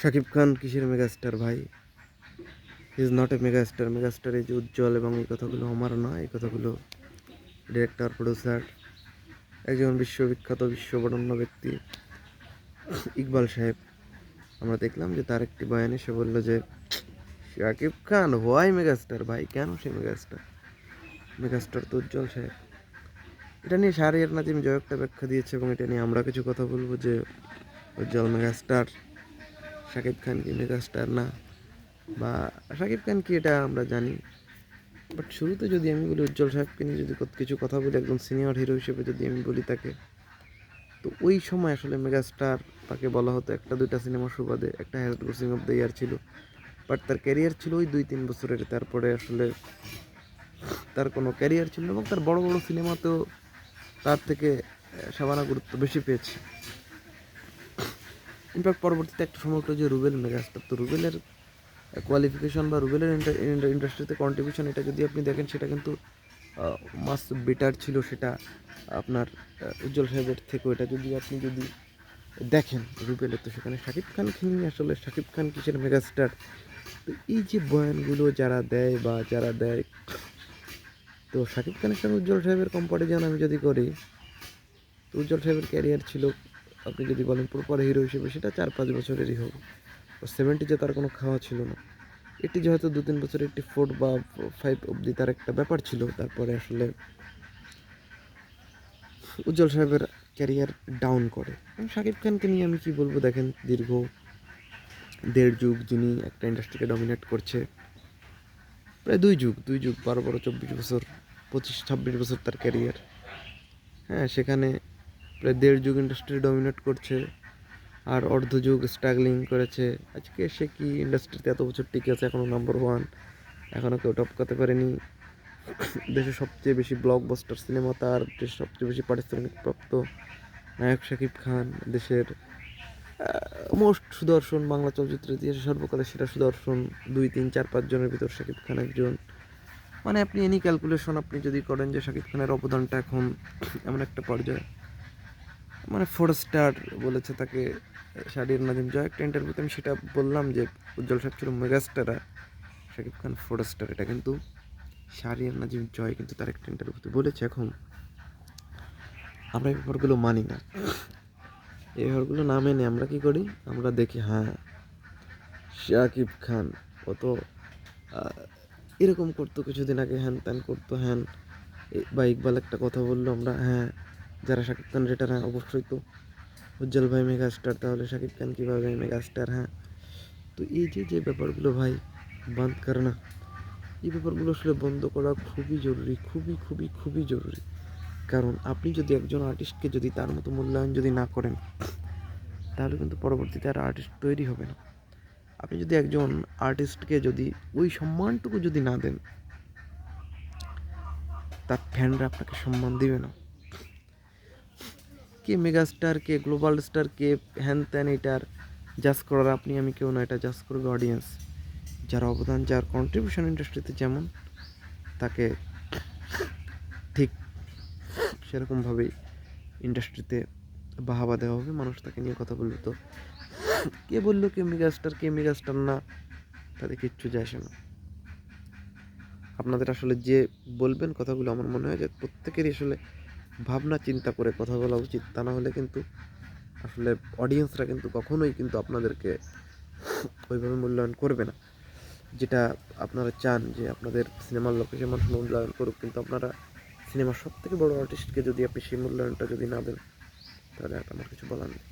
শাকিব খান কিসের মেগাস্টার ভাই? Is not a megastar megastar এই যে উজ্জ্বল এবং এই কথাগুলো আমার না, এই কথাগুলো ডিরেক্টর প্রডিউসার একজন বিশ্ববিখ্যাত, বিশ্ববরণ্য ব্যক্তি ইকবাল সাহেব। আমরা দেখলাম যে তার একটি বয়ানে সে বলল যে, শাকিব খান হোয়াই মেগাস্টার ভাই? কেন সে মেগাস্টার মেগাস্টার তো উজ্জ্বল সাহেব। এটা নিয়ে শাহরিয়ার নাজিম জয় একটা ব্যাখ্যা দিয়েছে এবং এটা নিয়ে আমরা কিছু কথা বলব যে উজ্জ্বল মেগাস্টার শাকিব খান কি মেগাস্টার? না। বা শাকিব খান কি এটা আমরা জানি। বাট শুরুতে যদি আমি বলি উজ্জ্বল সাহেবকে নিয়ে যদি কিছু কথা বলি, একজন সিনিয়র হিরো হিসেবে যদি আমি বলি তাকে, তো ওই সময় আসলে মেগাস্টার তাকে বলা হতো একটা দুইটা সিনেমা সুবাদে, একটা has grossing of the year ছিল। বাট তার ক্যারিয়ার ছিল ওই দুই তিন বছরের, তারপরে আসলে তার কোনো ক্যারিয়ার ছিল এবং তার বড় বড় সিনেমাতেও তার থেকে সাবানা গুরুত্ব বেশি পেয়েছে। ইনফ্যাক্ট পরবর্তীতে একটা সময় উঠল যে রুবেল মেগাস্টার তো রুবেলের কোয়ালিফিকেশন বা রুবেলের ইন্ডাস্ট্রিতে কন্ট্রিবিউশন এটা যদি আপনি দেখেন, সেটা কিন্তু মাস বেটার ছিল সেটা আপনার উজ্জ্বল সাহেবের থেকেও। এটা যদি আপনি যদি দেখেন রুবেলের, তো সেখানে শাকিব খানকে নিয়ে আসলে শাকিব খান কিসের মেগাস্টার তো এই যে বয়ানগুলো যারা দেয় বা যারা দেয়, তো শাকিব খানের সঙ্গে উজ্জ্বল সাহেবের কম্পারিজন আমি যদি করি, তো উজ্জ্বল সাহেবের ক্যারিয়ার ছিল আপনি যদি বলেন প্রপার হিরো হিসেবে সেটা চার পাঁচ বছরেরই হবে ও সেভেন্টি যে তার কোনো খাওয়া ছিল না। এটি যে হয়তো দু তিন বছর একটি ফোর বা ফাইভ অবধি তার একটা ব্যাপার ছিল। তারপরে আসলে উজ্জ্বল সাহেবের ক্যারিয়ার ডাউন করে। শাকিব খানকে নিয়ে আমি কি বলব দেখেন, দীর্ঘ দেড় যুগ যিনি একটা ইন্ডাস্ট্রিকে ডমিনেট করছে, প্রায় দুই যুগ দুই যুগ, বারো বারো, চব্বিশ বছর, পঁচিশ, ছাব্বিশ বছর তার ক্যারিয়ার হ্যাঁ সেখানে প্রায় দেড় যুগ ইন্ডাস্ট্রি ডমিনেট করছে, আর অর্ধ যুগ স্ট্রাগলিং করেছে। আজকে সে কি ইন্ডাস্ট্রিতে এত বছর টিকে আছে এখনও নাম্বার ওয়ান এখনও কেউ টপকাতে পারেনি। দেশের সবচেয়ে বেশি ব্লক ব্লকবাস্টার সিনেমা তার দেশের সবচেয়ে বেশি পারিশ্রমিক প্রাপ্ত নায়ক শাকিব খান। দেশের মোস্ট সুদর্শন বাংলা চলচ্চিত্রের ইতিহাসে সর্বকালের সেরা সুদর্শন দুই, তিন, চার, পাঁচ জনের ভিতর শাকিব খান একজন। মানে আপনি এনি ক্যালকুলেশন আপনি যদি করেন যে শাকিব খানের অবদানটা এখন এমন একটা পর্যায়ে। মানে ফোর স্টার বলেছে তাকে, শাহরিয়ার নাজিম জয় একটা ইন্টারভিউতে আমি সেটা বললাম যে, উজ্জ্বল সাহেব ছিল megastar Shakib Khan four star এটা কিন্তু শাহরিয়ার নাজিম জয় কিন্তু তার একটা ইন্টারভিউতে বলেছে। এখন আমরা এই ব্যাপারগুলো মানি না। এই ব্যাপারগুলো না মেনে আমরা কি করি? আমরা দেখি হ্যাঁ শাকিব খান কত এরকম করতো কিছুদিন আগে, হ্যান ত্যান করতো, হ্যান বা ইকবাল একটা কথা বলল, আমরা হ্যাঁ যারা শাকিব খান রেটার হ্যাঁ অবশ্যই তো উজ্জ্বল ভাই মেগা স্টার তাহলে শাকিব খান কীভাবে মেগা স্টার হ্যাঁ? তো এই যে যে ব্যাপারগুলো ভাই বন্ধ করে না, এই ব্যাপারগুলো আসলে বন্ধ করা খুবই জরুরি, খুবই খুবই খুবই জরুরি। কারণ আপনি যদি একজন আর্টিস্টকে যদি তার মতো মূল্যায়ন যদি না করেন, তাহলে কিন্তু পরবর্তীতে আর আর্টিস্ট তৈরি হবে না। আপনি যদি একজন আর্টিস্টকে যদি ওই সম্মানটুকু যদি না দেন, তার ফ্যানরা আপনাকে সম্মান দিবে না। কে মেগা স্টার কে গ্লোবাল স্টার কে হ্যান ত্যান এটার জাজ করার আপনি, আমি কেউ না, এটা জাজ করবে অডিয়েন্স যার অবদান, যার কন্ট্রিবিউশন ইন্ডাস্ট্রিতে যেমন, তাকে ঠিক সেরকমভাবেই ইন্ডাস্ট্রিতে বাহাবা দেওয়া হবে। মানুষ তাকে নিয়ে কথা বলবে তো। কে বলল কে মেগাস্টার কে মেগাস্টার না, তাতে কিচ্ছু যায় আসে না। আপনাদের আসলে যে বলবেন কথাগুলো, আমার মনে হয় যে প্রত্যেকেরই আসলে ভাবনা, চিন্তা করে কথা বলা উচিত। তা না হলে কিন্তু আসলে অডিয়েন্সরা কিন্তু কখনোই কিন্তু আপনাদেরকে ওইভাবে মূল্যায়ন করবে না। যেটা আপনারা চান যে আপনাদের সিনেমার লোকেশন মানুষ মূল্যায়ন করুক, কিন্তু আপনারা সিনেমার সব থেকে বড়ো আর্টিস্টকে যদি আপনি সেই মূল্যায়নটা যদি না দেন, তাহলে আমার কিছু বলার নেই।